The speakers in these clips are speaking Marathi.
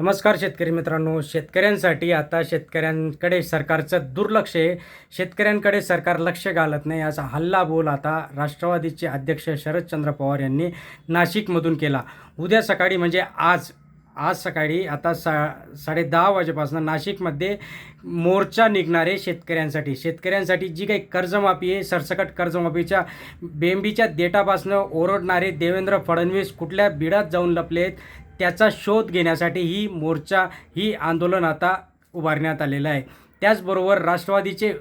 नमस्कार शेतकरी मित्रांनो. शेतकऱ्यांसाठी आता शेतकऱ्यांकडे सरकारचं दुर्लक्ष आहे. शेतकऱ्यांकडे सरकार लक्ष घालत नाही. असा हल्ला बोल आता राष्ट्रवादीचे अध्यक्ष शरदचंद्र पवार यांनी नाशिकमधून केला. उद्या सकाळी म्हणजे आज आज सकाळी आता सा साडे दहा वाजेपासून नाशिकमध्ये मोर्चा निघणारे शेतकऱ्यांसाठी. शेतकऱ्यांसाठी जी काही कर्जमाफी आहे सरसकट कर्जमाफीच्या बेंबीच्या देटापासनं ओरडणारे देवेंद्र फडणवीस कुठल्या बिडात जाऊन लपले आहेत त्याचा शोध घेण्यासाठी ही मोर्चा ही आंदोलन आता उभारण्यात आलेलं आहे. त्याचबरोबर राष्ट्रवादीचे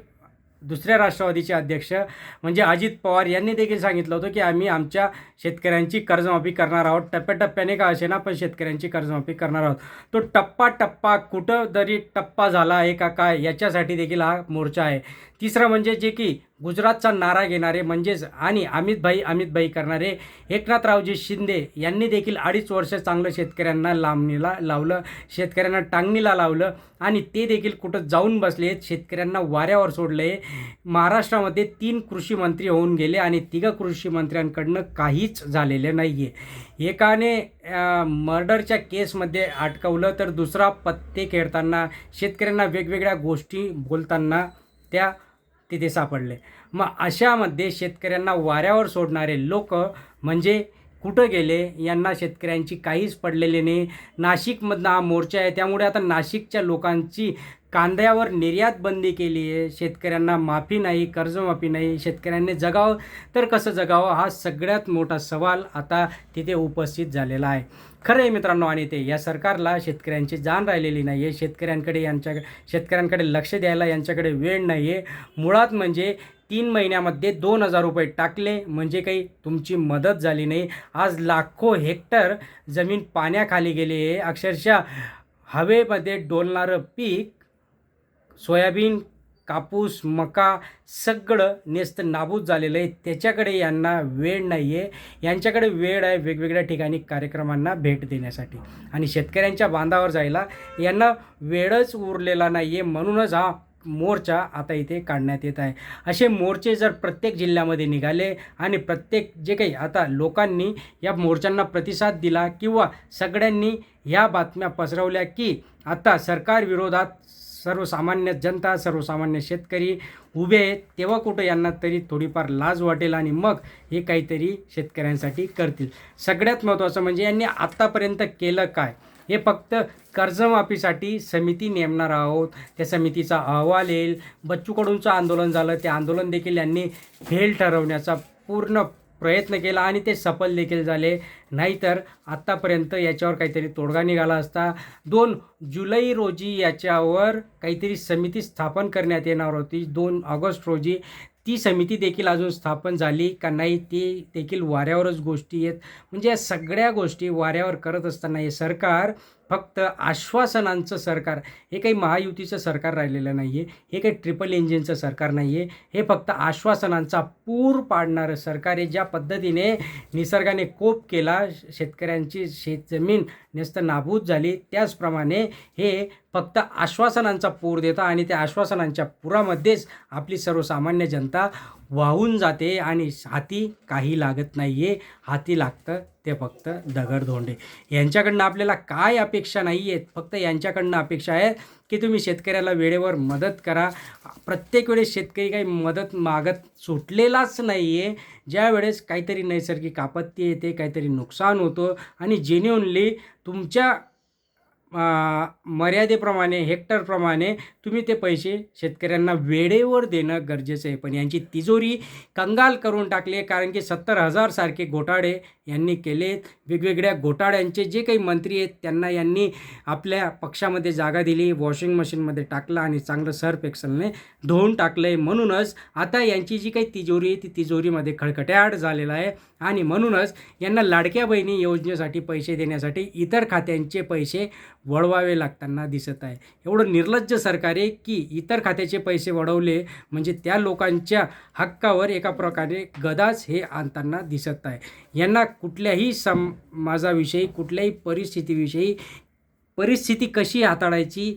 दुसऱ्या राष्ट्रवादीचे अध्यक्ष म्हणजे अजित पवार यांनी देखील सांगितलं होतं की आम्ही आमच्या शेतकऱ्यांची कर्जमाफी करणार आहोत. टप्प्याटप्प्याने का असे ना पण शेतकऱ्यांची कर्जमाफी करणार आहोत. तो टप्पा टप्पा कुठं तरी टप्पा झाला आहे का काय याच्यासाठी देखील हा मोर्चा आहे. तिसरं म्हणजे जे की गुजरातचा नारा घेणारे म्हणजेच आणि अमितभाई अमितभाई करणारे एकनाथरावजी शिंदे यांनी देखील अडीच वर्ष चांगलं शेतकऱ्यांना लांबणीला लावलं शेतकऱ्यांना टांगणीला लावलं आणि ते देखील कुठं जाऊन बसले शेतकऱ्यांना वाऱ्यावर सोडले महाराष्ट्रामध्ये तीन कृषी मंत्री होऊन गेले आणि तिघं कृषी मंत्र्यांकडनं काहीच झालेलं नाही आहे एकाने मर्डरच्या केसमध्ये अटकवलं तर दुसरा पत्ते खेळताना शेतकऱ्यांना वेगवेगळ्या गोष्टी बोलताना त्या तिथे सापडले. मग अशामध्ये शेतकऱ्यांना वाऱ्यावर सोडणारे लोक म्हणजे कुठं गेले? यांना शेतकऱ्यांची काहीच पडलेली नाही. नाशिकमधनं हा मोर्चा आहे. त्यामुळे आता नाशिकच्या लोकांची कांद्यावर निर्यात बंदी केली आहे. शेतकऱ्यांना माफी नाही कर्जमाफी नाही. शेतकऱ्यांनी जगावं. तर कसं जगावं? हा सगळ्यात मोठा सवाल आता तिथे उपस्थित झालेला आहे. खरं आहे मित्रांनो आणि ते या सरकारला शेतकऱ्यांची जाण राहिलेली नाही आहे शेतकऱ्यांकडे यांच्या शेतकऱ्यांकडे लक्ष द्यायला यांच्याकडे वेळ नाही आहे मुळात म्हणजे तीन महिन्यामध्ये दोन हजार रुपये टाकले म्हणजे काही तुमची मदत झाली नाही. आज लाखो हेक्टर जमीन पाण्याखाली गेली आहे. अक्षरशः हवेमध्ये डोलणारं पीक सोयाबीन कापूस मका सगळं नेस्त नाबूद झालेलं आहे. त्याच्याकडे यांना वेळ नाही आहे यांच्याकडे वेळ आहे वेगवेगळ्या ठिकाणी कार्यक्रमांना भेट देण्यासाठी. आणि शेतकऱ्यांच्या बांधावर जायला यांना वेळच उरलेला नाही आहे म्हणूनच हा मोर्चा आता इथे काढण्यात येत आहे. असे मोर्चे जर प्रत्येक जिल्ह्यामध्ये निघाले आणि प्रत्येक जे काही आता लोकांनी या मोर्चांना प्रतिसाद दिला किंवा सगळ्यांनी ह्या बातम्या पसरवल्या की आता सरकार विरोधात सर्वसामान्य जनता सर्वसामान्य शेतकरी उभे आहेत. तेव्हा कुठं यांना तरी थोडीफार लाज वाटेल आणि मग हे काहीतरी शेतकऱ्यांसाठी करतील. सगळ्यात महत्त्वाचं म्हणजे यांनी आत्तापर्यंत केलं काय? हे फक्त कर्जमाफीसाठी समिती नेमणार आहोत. त्या समितीचा अहवाल येईल. बच्चूकडूनचं आंदोलन झालं. ते आंदोलन देखील यांनी फेल ठरवण्याचा पूर्ण प्रयत्न केला आणि ते सफल देखील झाले. नाहीतर आत्तापर्यंत याच्यावर काहीतरी तोडगा निघाला असता. दोन जुलै रोजी याच्यावर काहीतरी समिती स्थापन करण्यात येणार होती. दोन ऑगस्ट रोजी ती समिती देखील अजून स्थापन झाली का नाही ती देखील वाऱ्यावरच गोष्टी आहेत. म्हणजे या सगळ्या गोष्टी वाऱ्यावर करत असताना हे सरकार फक्त आश्वासनांचं सरकार. हे काही महायुतीचं सरकार राहिलेलं नाही आहे हे काही ट्रिपल इंजिनचं सरकार नाही आहे हे फक्त आश्वासनांचा पूर पाडणारं सरकार आहे. ज्या पद्धतीने निसर्गाने कोप केला शेतकऱ्यांची शेतजमीन नेस्त नाबूद झाली त्याचप्रमाणे हे फक्त आश्वासनांचा पूर देतं आणि त्या आश्वासनांच्या पुरामध्येच आपली सर्वसामान्य जनता वाहून जाते आणि हाती काही लागत नाही आहे हाती लागतं ते फक्त दगडधोंडे यांच्याकडनं आपल्याला काय अपेक्षा नाही आहेत फक्त यांच्याकडनं अपेक्षा आहे की तुम्ही शेतकऱ्याला वेळेवर मदत करा. प्रत्येक वेळेस शेतकरी काही मदत मागत सुटलेलाच नाही आहे ज्या वेळेस काहीतरी नैसर्गिक आपत्ती येते काहीतरी नुकसान होतं आणि जेन्युनली तुमच्या मर्यादेप्रमाणे हेक्टरप्रमाणे तुम्ही ते पैसे शेतकऱ्यांना वेळेवर देणं गरजेचं आहे. पण यांची तिजोरी कंगाल करून टाकली कारण की सत्तर हजारसारखे घोटाळे यांनी केलेत. वेगवेगळ्या घोटाळ्यांचे जे काही मंत्री आहेत त्यांना यांनी आपल्या पक्षामध्ये जागा दिली वॉशिंग मशीनमध्ये टाकलं आणि चांगलं सर्फ एक्सलने धुवून टाकलं आहे म्हणूनच आता यांची जी काही तिजोरी आहे ती तिजोरीमध्ये खळखट्याट झालेला आहे. आणि म्हणूनच यांना लाडक्या बहिणी योजनेसाठी पैसे देण्यासाठी इतर खात्यांचे पैसे वळवावे लागताना दिसत आहे. एवढं निर्लज्ज सरकार आहे की इतर खात्याचे पैसे वळवले म्हणजे त्या लोकांच्या हक्कावर एका प्रकारे गदाच हे आणताना दिसत आहे. यांना कुठल्याही समाजाविषयी कुठल्याही परिस्थितीविषयी परिस्थिती कशी हाताळायची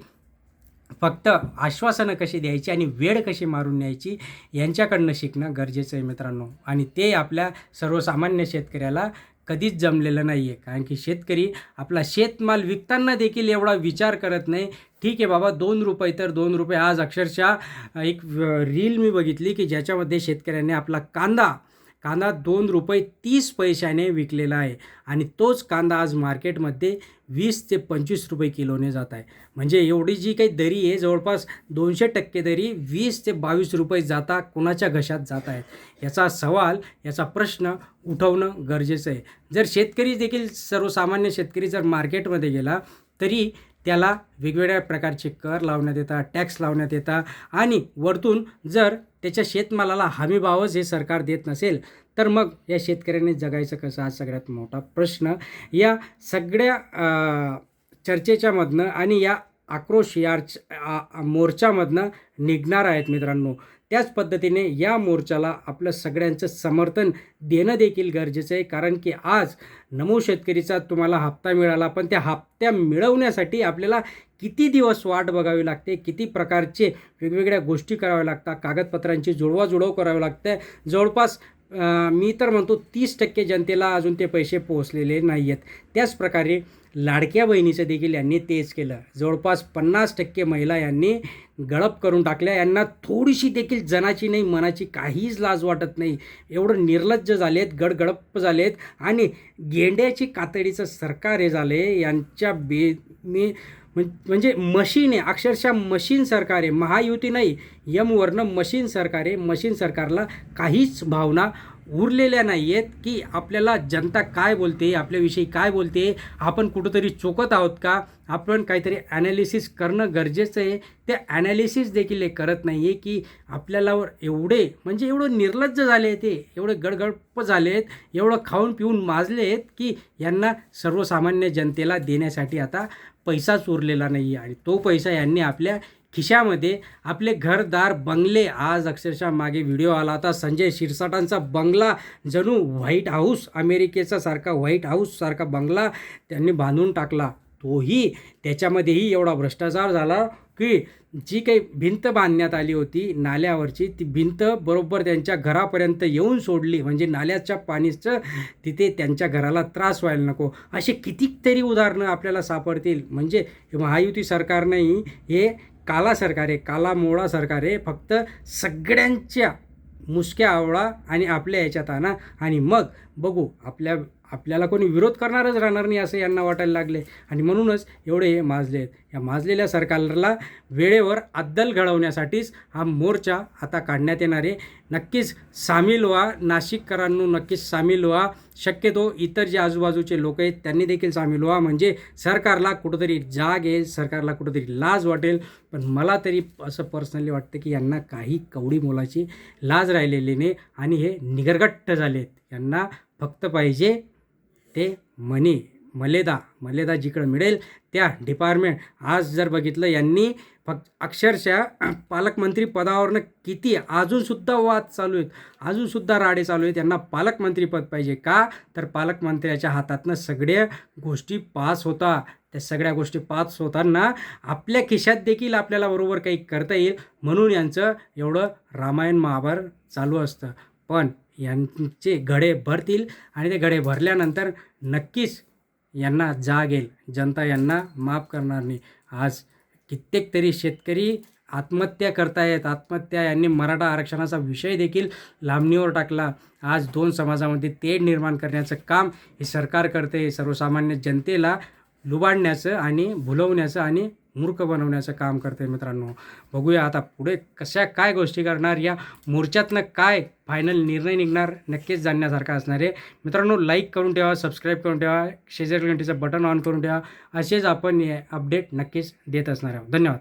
फक्त आश्वासनं कशी द्यायची आणि वेळ कशी मारून न्यायची यांच्याकडनं शिकणं गरजेचं आहे मित्रांनो. आणि ते आपल्या सर्वसामान्य शेतकऱ्याला कधीच जमलेलं नाही आहे कारण की शेतकरी आपला शेतमाल विकताना देखील एवढा विचार करत नाही. ठीक आहे बाबा दोन रुपये तर दोन रुपये. आज अक्षरशः एक रील मी बघितली की ज्याच्यामध्ये शेतकऱ्याने आपला कांदा कांदा दोन रुपये तीस पैशाने विकलेला आहे आणि तोच कांदा आज मार्केटमध्ये वीस ते पंचवीस रुपये किलोने जात आहे. म्हणजे एवढी जी काही दरी आहे जवळपास दोनशे टक्के दरी वीस ते बावीस रुपये जाता कुणाच्या घशात जात आहेत? याचा सवाल याचा प्रश्न उठवणं गरजेचं आहे. जर शेतकरी देखील सर्वसामान्य शेतकरी जर मार्केटमध्ये गेला तरी त्याला वेगवेगळ्या प्रकारचे कर लावण्यात येतात टॅक्स लावण्यात येतात आणि वरतून जर त्याच्या शेतमालाला हमीभावच हे सरकार देत नसेल तर मग या शेतकऱ्यांनी जगायचं कसं? हा सगळ्यात मोठा प्रश्न. या सगळ्या चर्चेच्यामधनं आणि या आक्रोश यार्च मोर्चामधनं निघणार आहेत मित्रांनो. त्याच पद्धतीने या मोर्चाला आपलं सगळ्यांचं समर्थन देणं देखील गरजेचं आहे. कारण की आज नमो शेतकरीचा तुम्हाला हप्ता मिळाला पण त्या हप्त्या मिळवण्यासाठी आपल्याला किती दिवस वाट बघावी लागते? किती प्रकारचे वेगवेगळ्या गोष्टी कराव्या लागतात? कागदपत्रांची जुळवाजुळव करावी लागते. जवळपास मी तर म्हणतो तीस टक्के जनतेला अजून ते पैसे पोहोचलेले नाही आहेत त्याच प्रकारे लाडक्या बहिणीचं देखील यांनी तेच केलं. जवळपास पन्नास टक्के महिला यांनी गळप करून टाकल्या. यांना थोडीशी देखील जनाची नाही मनाची काहीच लाज वाटत नाही. एवढं निर्लज्ज झालेत गडगडप झालेत आणि गेंड्याची कातडीचं सरकार हे झाले. यांच्या बे मी म्हणजे मशीन आहे अक्षरशः मशीन सरकार आहे. महायुती नाही यमवर्ण मशीन सरकार आहे. मशीन सरकारला काहीच भावना उरलेल्या नाही आहेत की आपल्याला जनता काय बोलते आपल्याविषयी काय बोलते आपण कुठंतरी चुकत आहोत का? आपण काहीतरी ॲनालिसिस करणं गरजेचं आहे. ते ॲनालिसिस देखील हे करत नाही आहे की आपल्यालावर एवढे म्हणजे एवढं निर्लज्ज झाले ते एवढे गडगडप झाले आहेत एवढं खाऊन पिऊन माजले आहेत की यांना सर्वसामान्य जनतेला देण्यासाठी आता पैसाच उरलेला नाही आहे आणि तो पैसा यांनी आपल्या खिशामध्ये आपले घरदार बंगले. आज अक्षरशः मागे व्हिडिओ आला होता. संजय शिरसाटांचा बंगला जणू व्हाईट हाऊस अमेरिकेचा सारखा व्हाईट हाऊससारखा बंगला त्यांनी बांधून टाकला. तोही त्याच्यामध्येही एवढा भ्रष्टाचार झाला की जी काही भिंत बांधण्यात आली होती नाल्यावरची ती भिंत बरोबर त्यांच्या घरापर्यंत येऊन सोडली. म्हणजे नाल्याच्या पाणीचं तिथे त्यांच्या घराला त्रास व्हायला नको. असे कितीतरी उदाहरणं आपल्याला सापडतील. म्हणजे महायुती सरकारनेही हे काला सरकार आहे काला मोळा सरकार आहे फक्त सगळ्यांच्या मुसक्या आवळा आणि आपल्या याच्यात आणा आणि मग बघू आपल्या आपल्याला कोणी विरोध करणारच राहणार नाही असं यांना वाटायला लागले. आणि म्हणूनच एवढे हे माजले आहेत. या माजलेल्या सरकारला वेळेवर अद्दल घडवण्यासाठीच हा मोर्चा आता काढण्यात येणार आहे. नक्कीच सामील व्हा. नाशिककरांनो नक्कीच सामील व्हा. शक्यतो इतर जे आजूबाजूचे लोक आहेत त्यांनी देखील सामील व्हा. म्हणजे सरकारला कुठंतरी जाग येईल सरकारला कुठंतरी लाज वाटेल. पण मला तरी असं पर्सनली वाटतं की यांना काही कवडी मोलाची लाज राहिलेली नाही. आणि हे निगरगट्ट झालेत. यांना फक्त पाहिजे ते मनी मलेदा मलेदा जिकडं मिळेल त्या डिपार्टमेंट आज जर बघितलं यांनी फक्त अक्षरशः पालकमंत्री पदावरनं किती अजूनसुद्धा वाद चालू आहेत. अजूनसुद्धा राडे चालू आहेत. त्यांना पालकमंत्रीपद पाहिजे का? तर पालकमंत्र्याच्या हातातनं सगळ्या गोष्टी पास होता. त्या सगळ्या गोष्टी पास होताना आपल्या खिशात देखील आपल्याला बरोबर काही करता येईल म्हणून यांचं एवढं रामायण महाभारत चालू असतं. पण यांचे घडे भरतील आणि ते घडे भरल्यानंतर नक्कीच यांना जाग येईल. जनता यांना माफ करणार नाही. आज कित्येक तरी शेतकरी आत्महत्या करतायत. आत्महत्या यांनी मराठा आरक्षणाचा विषय देखील लांबणीवर टाकला. आज दोन समाजामध्ये तेढ निर्माण करण्याचं काम हे सरकार करते. सर्वसामान्य जनतेला लुबाडण्याचं आणि भुलवण्याचं आणि मूर्ख बनवण्याचं काम करते मित्रांनो. बघूया आता पुढे कशा काय गोष्टी करणार या मोर्चातनं काय फायनल निर्णय निघणार नक्कीच जाणण्यासारखा असणार आहे. मित्रांनो लाईक करून ठेवा सबस्क्राईब करून ठेवा शेजार घंटीचं बटन ऑन करून ठेवा. असेच आपण हे अपडेट नक्कीच देत असणार आहोत. धन्यवाद.